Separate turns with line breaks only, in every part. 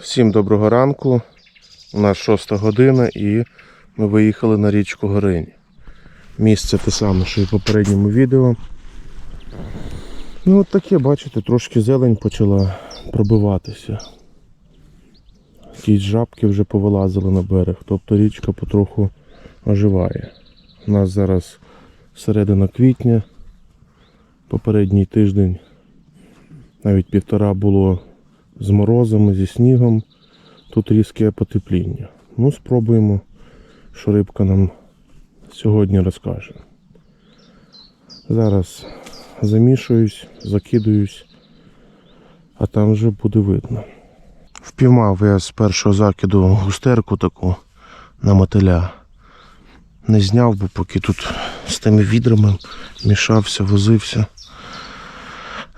Всім доброго ранку. У нас 6 година і ми виїхали на річку Горині. Місце те саме, що і в попередньому відео. Ну от таке, бачите, трошки зелень почала пробиватися. Якісь жабки вже повилазили на берег, тобто річка потроху оживає. У нас зараз середина квітня, попередній тиждень, навіть півтора було з морозами, зі снігом. Тут різке потепління. Ну, спробуємо, що рибка нам сьогодні розкаже. Зараз замішуюсь, закидуюсь, а там вже буде видно. Впіймав я з першого закиду густерку таку на мотиля. Не зняв, бо поки тут з тими відрами мішався, возився.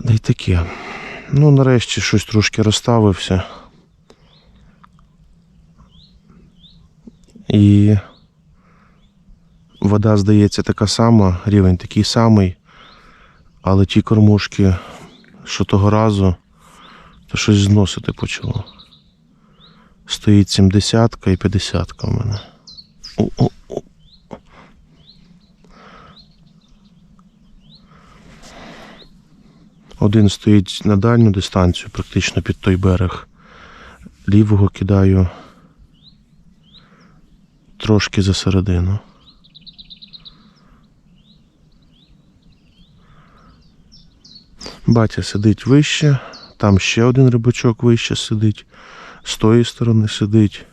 Да й таке. Ну, нарешті щось трошки розставився. І вода, здається, така сама, рівень такий самий, але ті кормушки, що того разу, то щось зносити почало. Стоїть 70 і 50 у мене. О-о-о. Один стоїть на дальню дистанцію, практично під той берег. Лівого кидаю трошки за середину. Батя сидить вище, там ще один рибачок вище сидить, з тої сторони сидить.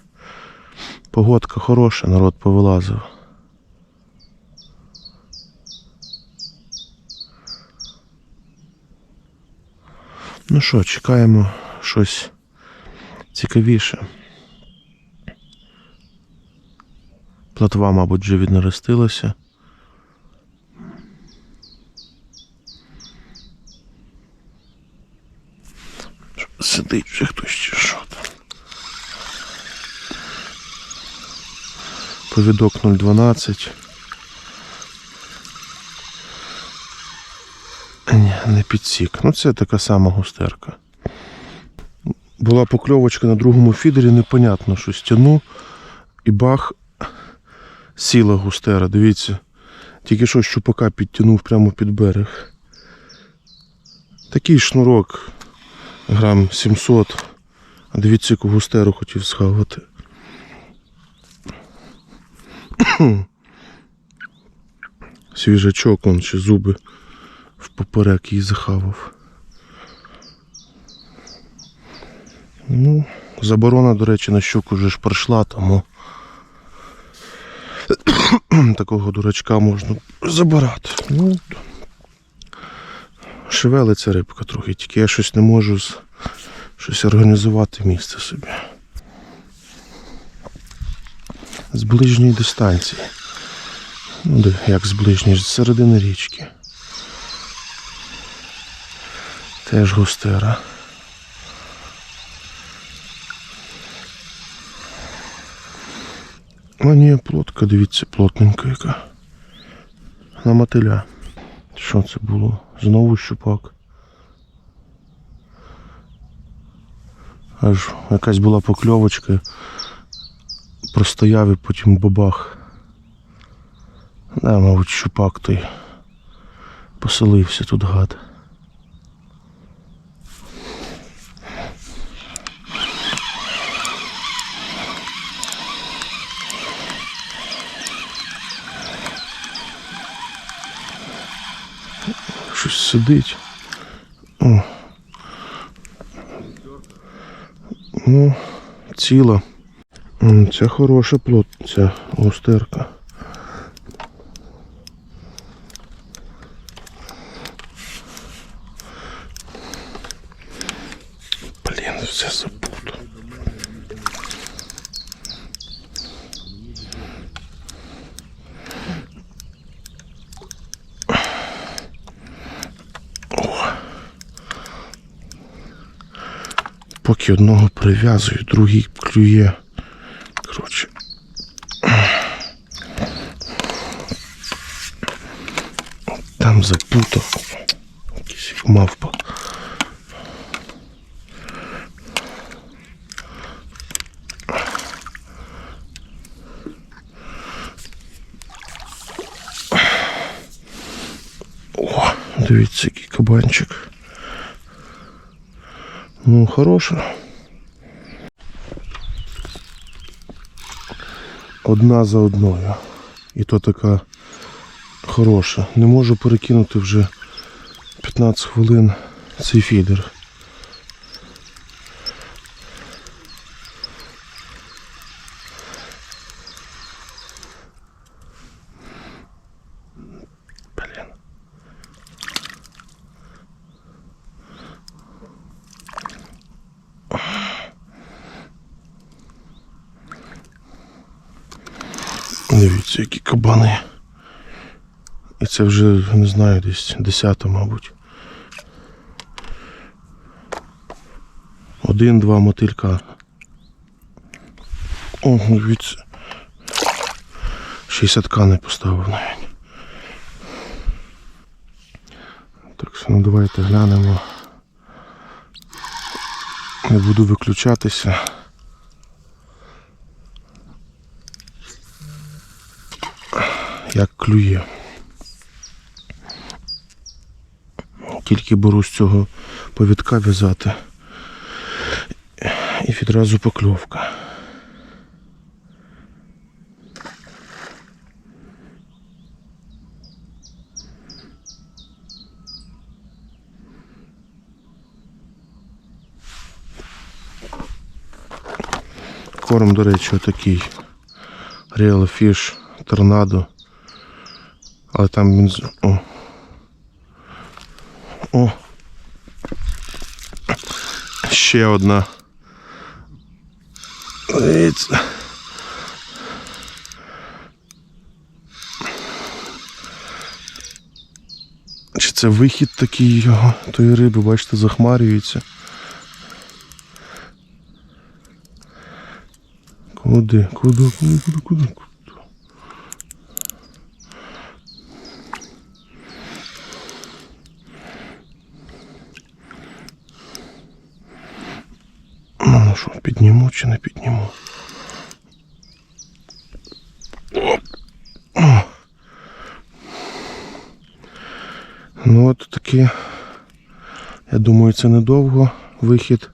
Погодка хороша, народ повилазив. Ну що, чекаємо щось цікавіше. Платва, мабуть, вже віднаростилася. Сидить вже хтось чи що там. Повідок 012. Не підсік. Ну це така сама густерка. Була покльовочка на другому фідері, непонятно, що стяну і бах сіла густера. Дивіться, тільки що щупака підтягнув прямо під берег. Такий шнурок грам 700. А дивіться, яку густеру хотів схавати. Свіжачок, он ще зуби в поперек її захавав. Ну, заборона, до речі, на щуку вже ж пройшла, тому такого дурачка можна забирати. Ну, шевелиться рибка трохи, тільки я щось не можу щось організувати місце собі. З ближньої дистанції. Ну, як з ближньої, з середини річки. Теж густера. А ні, плотка, дивіться, плотненька яка. На мотиля. Що це було? Знову щупак. Аж якась була покльовочка. Простояв і потім бабах. Да, мабуть, щупак той поселився тут гад. Щось сидить. О. Ну, ціла. Це хороша плод, ця густерка. поки одного прив'язую, другий клює. Коротше. Там запуток Якийсь мавпа. Дивіться, який кабанчик. Ну, хороша. Одна за одною. І то така хороша. Не можу перекинути вже 15 хвилин цей фідер. Блін. Дивіться, які кабани. І це вже, не знаю, десь 10, мабуть. Один-два мотилька. О, дивіться. 60 не поставив навіть. Так що ну давайте глянемо. Не буду виключатися. Як клює. Тільки беру з цього повідка в'язати. І відразу покльовка. Корм, до речі, отакий. Real Fish Торнадо. Але там він. О. Ще одна. Дивіться. Чи це вихід такий його, тої риби, бачите, захмарюється. Куди? Куди? Куди? Куди? Куди? Ну, ну що, підніму чи не підніму? Оп. Ну от таки, я думаю, це недовго вихід,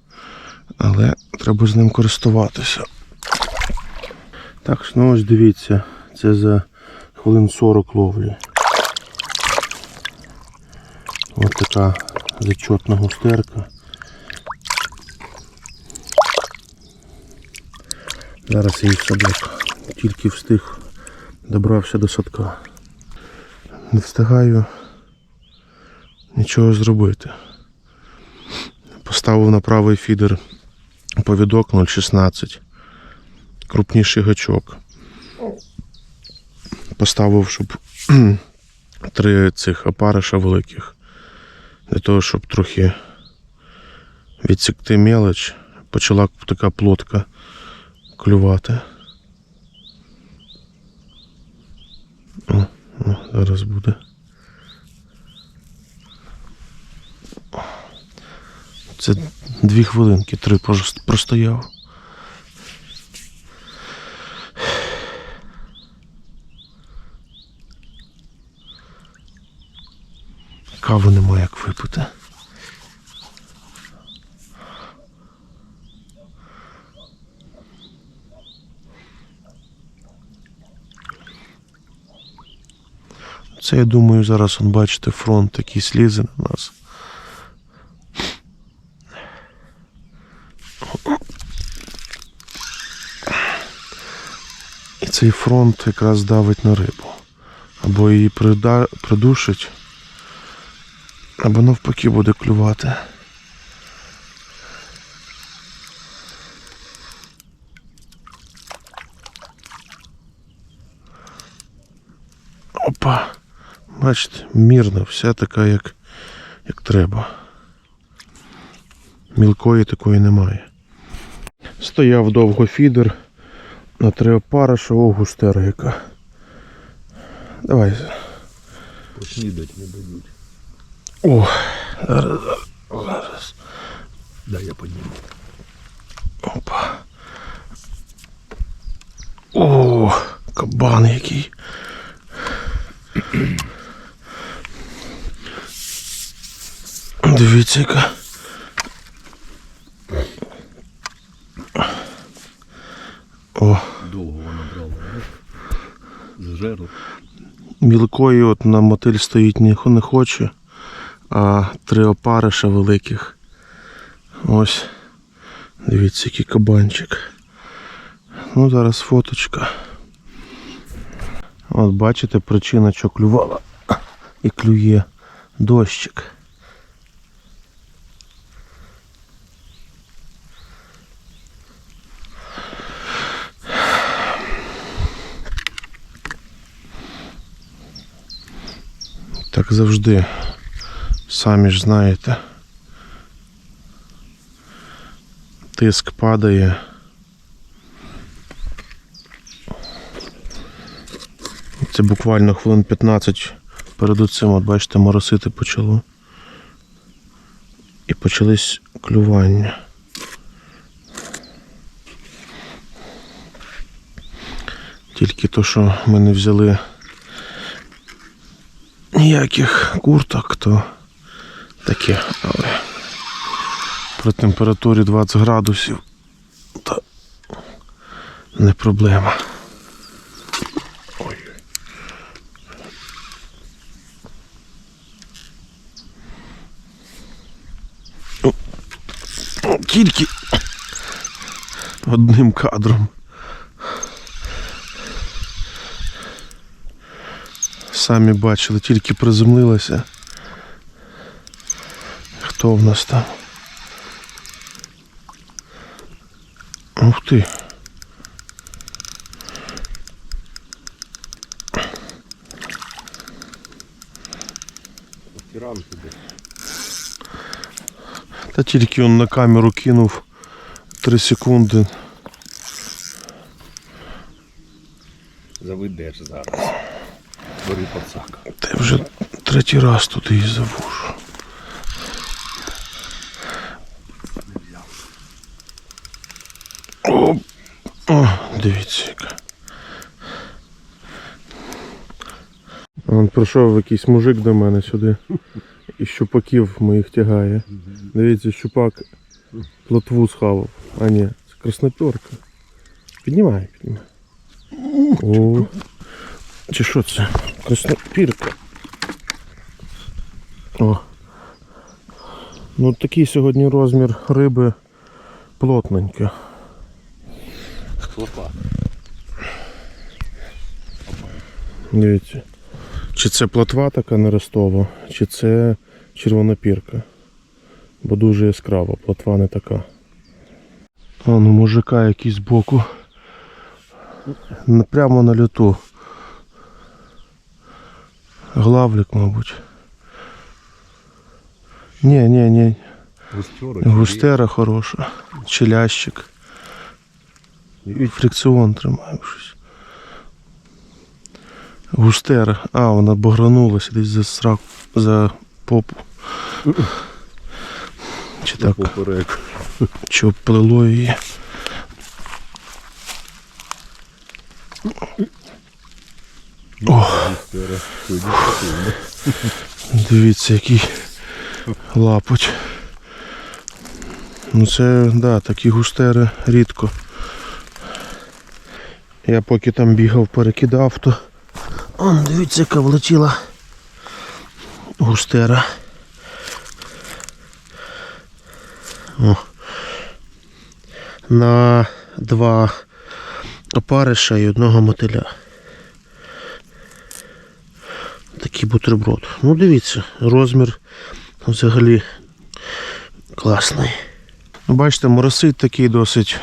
але треба з ним користуватися. Так, ну ось дивіться, це за хвилин 40 ловлі. Ось така зачетна густерка. Зараз її в садок. Тільки встиг, добрався до садка. Не встигаю нічого зробити. Поставив на правий фідер повідок 0,16. Крупніший гачок. Поставив, щоб три цих опариша великих. Для того, щоб трохи відсікти мелоч, почала така плотка клювати. О, о, зараз буде. Це дві хвилинки, три прос- простояв. Каву немає як випити. Це, я думаю, зараз он, бачите, фронт який слізе на нас. І цей фронт якраз давить на рибу. Або її придушить, або навпаки буде клювати. Опа! Бачите, мірна, вся така, як, як треба. Мілкої такої немає. Стояв довго фідер на три опариша, о густергика. Давай.
Поснідать не дають.
О, зараз, зараз.
Да, я підніму.
Опа. О, кабан який. Дивіться, яка. О,
Довго вона брала. З жерл.
мілкої от на мотиль стоїть ніхто не хоче, а три опариша великих. Ось. Дивіться, який кабанчик. Ну, зараз фоточка. От бачите, причина, що клювала і клює дощик. Так завжди. Самі ж знаєте. Тиск падає. Це буквально хвилин 15 перед цим, от бачите, моросити почало. І почались клювання. Тільки то, що ми не взяли ніяких курток, то таке, але при температурі 20 градусів то не проблема. Ой. О, Тільки одним кадром. Самі бачили, тільки приземлилася. Хто в нас там? Ух ти. Та тільки він на камеру кинув 3 секунди.
Заведеш зараз. Бери пацак.
Та вже третій раз тут її завожу. О, о, дивіться яка. Он прийшов якийсь мужик до мене сюди. І щупаків моїх тягає. Дивіться, щупак плотву схавав. А ні, це красноперка. Піднімай, піднімай. О, чи що це? Краснопірка. О. Ну такий сьогодні розмір риби плотненька.
Хлопа.
Дивіться. Чи це плотва така нерестова, чи це червонопірка. Бо дуже яскрава, плотва не така. А ну мужика якийсь збоку. Н- Прямо на люту. Главлик, мабуть. Ні, ні, ні.
Густерочка.
Густера хороша. Челящик. Фрикціон тримає щось. Густера. А, вона багранулася десь за срак, за попу. Чи так, чи обплило її. О,
Густера. Сьогодні спокійно.
дивіться, який лапоть. Ну це, да, такі густери рідко. Я поки там бігав, перекидав, то. Он, дивіться, яка влетіла густера. О. На два опариша і одного мотиля. Такий бутерброд. Ну дивіться, розмір взагалі класний. Ну, Бачите, моросить такий досить.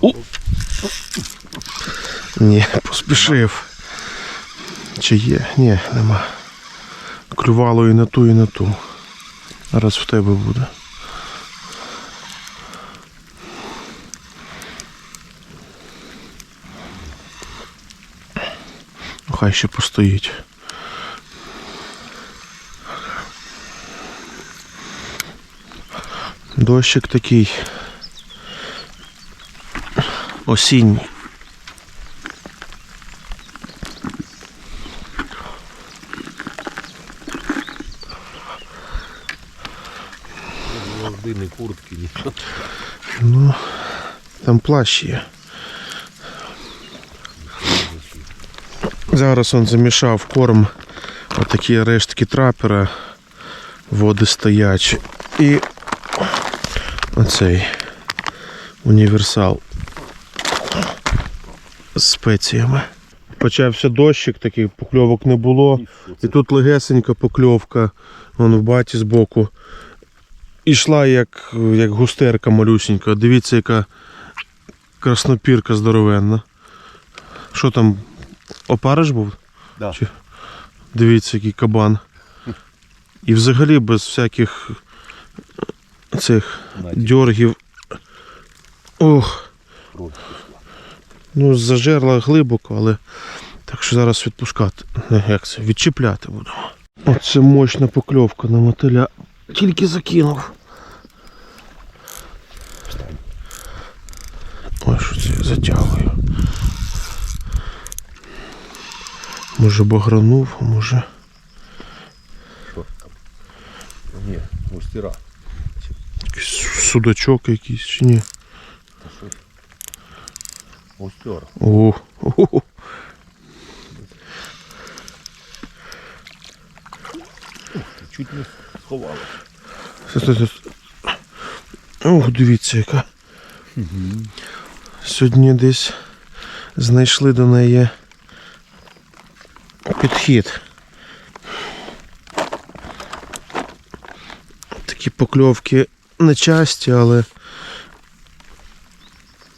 У! Ні, поспішив. Чи є? Ні, нема. Клювало і на ту, і на ту. Зараз в тебе буде. Ну, Хай ще постоїть. Дощик такий осінній.
куртки, нічого.
Ну, там плащ є. Зараз он замішав корм. Отакі рештки трапера. Води стоячі. І оцей універсал з спеціями. Почався дощик, такий покльовок не було. І тут легесенька покльовка, вон в баті збоку. Ішла як, як густерка малюсенька. Дивіться, яка краснопірка здоровенна. Що там, опариш був?
Да.
Чи- Дивіться, який кабан. І взагалі без всяких цих дьоргів. Ох, ну зажерла глибоко, але так що зараз відпускати. Як це? Відчіпляти буду. Оце мощна покльовка на мотиля. Тільки закинув. Ой, що це я затягую. Може багранув, може.
Що там? Ні, густіра.
Судачок якийсь чи ні.
Густер.
О, о,
Чуть не сховали.
Ох, дивіться, яка. Сьогодні десь знайшли до неї підхід. Такі покльовки не часті, але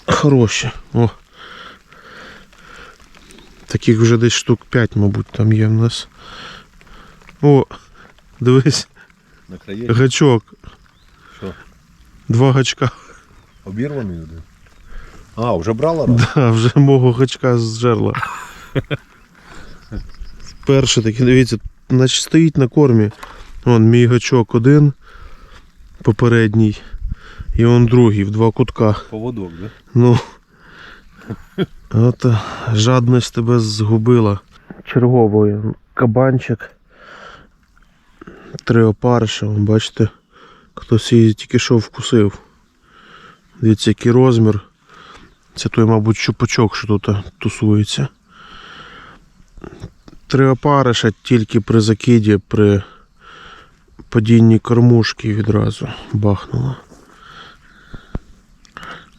хороші. О. Таких вже десь штук 5, мабуть, там є в нас. О, дивись,
На краї
гачок.
що?
Два гачка.
Обірваний один. А, вже брала раз?
Да, вже мого гачка з жерла. Перший такий, дивіться, наче стоїть на кормі. Вон мій гачок один попередній. І он другий в два кутка.
Поводок, да?
Ну. От е, жадність тебе згубила. Черговий кабанчик. Три опариша, бачите, хтось її тільки що вкусив. Дивіться, який розмір. Це той, мабуть, чупачок, що тут е, тусується. Три опариша тільки при закиді, при падінні кормушки відразу бахнуло.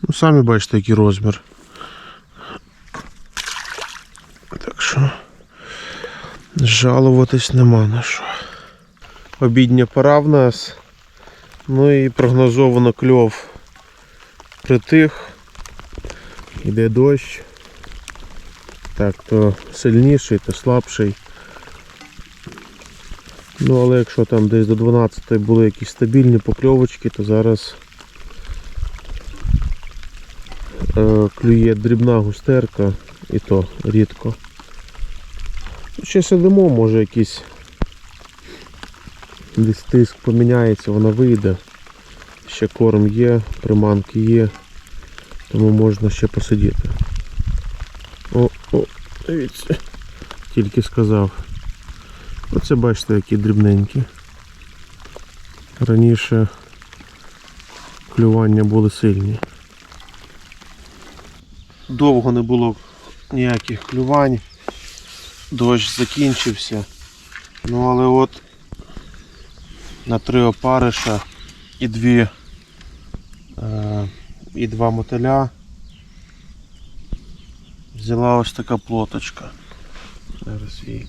Ну, самі бачите, який розмір. Так що жалуватись нема на що. Обідня пора в нас. Ну і прогнозовано кльов притих. Іде дощ. Так, то сильніший, то слабший. Ну, але якщо там десь до 12 були якісь стабільні покльовочки, то зараз е, клює дрібна густерка і то рідко. Ще сидимо, може якийсь десь тиск поміняється, вона вийде. Ще корм є, приманки є, тому можна ще посидіти. О, о, дивіться, тільки сказав. Оце бачите, які дрібненькі. Раніше клювання були сильні. Довго не було ніяких клювань. Дощ закінчився. Ну але от на три опариша і дві е, і два мотиля взяла ось така плоточка. Зараз її.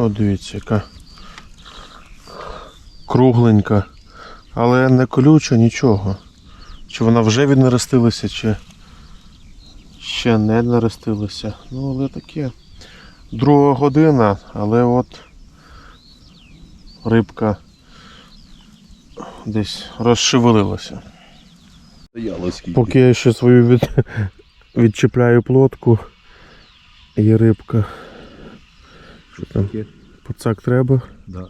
О, дивіться, яка кругленька, але не колюча нічого. Чи вона вже віднаростилася, чи ще не наростилася. Ну, але таке. Друга година, але от рибка десь розшевелилася. Поки я ще свою від... відчіпляю плотку, є рибка. Що там? Пацак треба.
Да.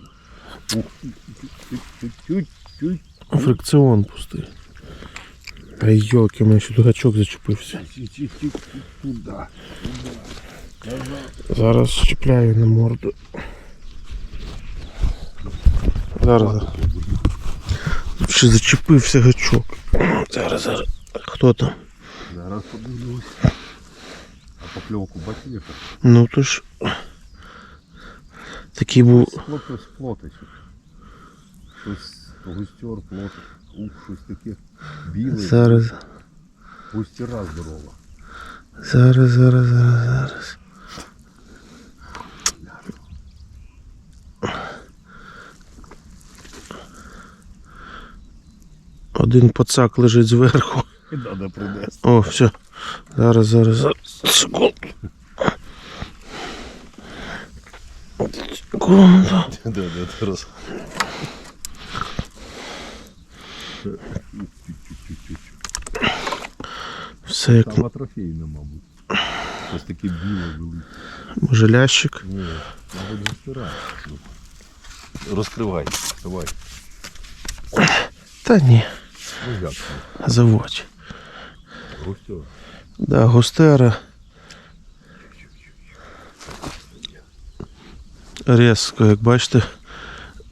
Фрикціон пустий. Ай йоки, мене ще тут зачепився.
Туди.
Зараз чіпляю на морду. Зараз. Ще зачепився гачок. Зараз, зараз. Хто там?
Зараз подивлюсь. А покльовку бачив?
Ну то ж. Такий був.
Сплоти сплотичок. Щось густер, плотик. Ух, щось таке біле.
Зараз.
Густіра здорова.
Зараз, зараз, зараз, зараз. Один пацак лежить зверху.
Надо принести.
О, все. Зараз, зараз, зараз. Секунду. Секунду.
Да, да, зараз.
Все як
Там атрофейне, мабуть. Щось таке біле велике.
може лящик.
Ні, мабуть, густіра. Розкривай, давай.
Та ні,
Ну як
заводь.
Густер.
Да, густера. Резко, як бачите,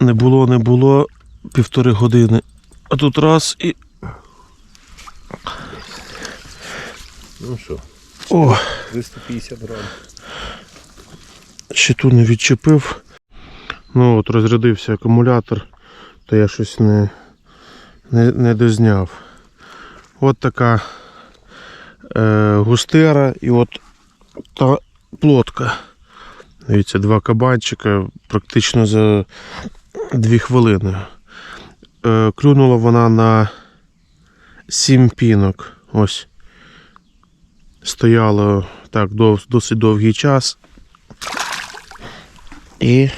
не було, не було півтори години. А тут раз і.
Ну що,
О,
350 грам.
ще ту не відчепив. Ну от розрядився акумулятор, то я щось не, не, не дозняв. От така е, густера і от та плотка. Дивіться, два кабанчика практично за дві хвилини. Е, клюнула вона на сім пінок. Ось. Стояло так дов, досить довгий час. І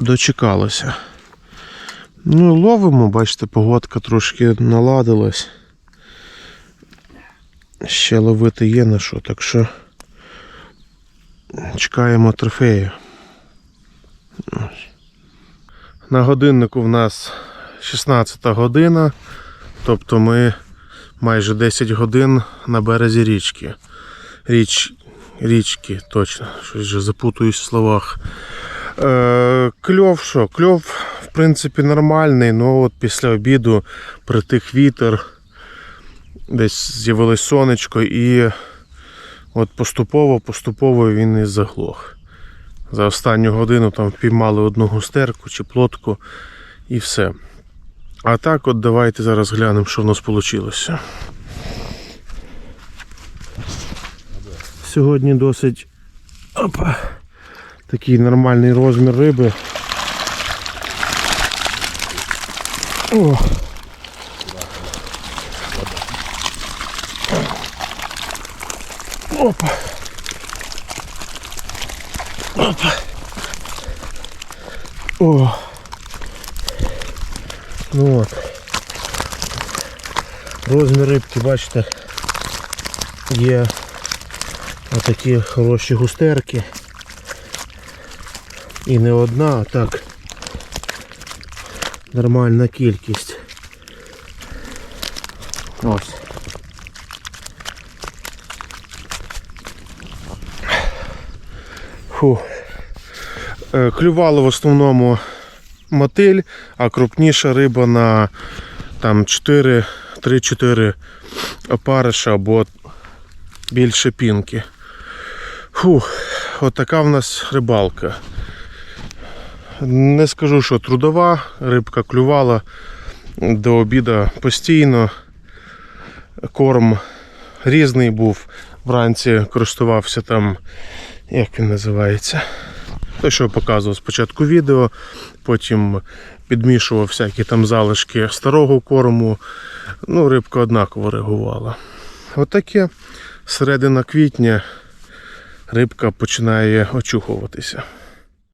дочекалося. Ну, ловимо, бачите, погодка трошки наладилась. Ще ловити є на що, так що чекаємо трофею. На годиннику в нас 16 година, тобто ми майже 10 годин на березі річки. Річ, річки, точно, щось вже запутуюсь в словах. Е, кльов що? Кльов, в принципі, нормальний, але от після обіду притих вітер, десь з'явилось сонечко і от поступово, поступово він і заглох. За останню годину там впіймали одну густерку чи плотку і все. А так от давайте зараз глянемо, що в нас вийшло. Сьогодні досить опа, такий нормальний розмір риби. О. Опа. Опа. О. Ну от. Розмір рибки, бачите, є отакі хороші густерки. І не одна, а так нормальна кількість. Ось. Фу. Е, Клювало в основному мотиль, а крупніша риба на там 4, 3-4 опариша або більше пінки. Фух, от в нас рибалка. Не скажу, що трудова, рибка клювала до обіду постійно. Корм різний був. Вранці користувався там, як він називається. Те, що я показував спочатку відео, потім підмішував всякі там залишки старого корму. Ну, рибка однаково реагувала. Отаке середина квітня рибка починає очухуватися.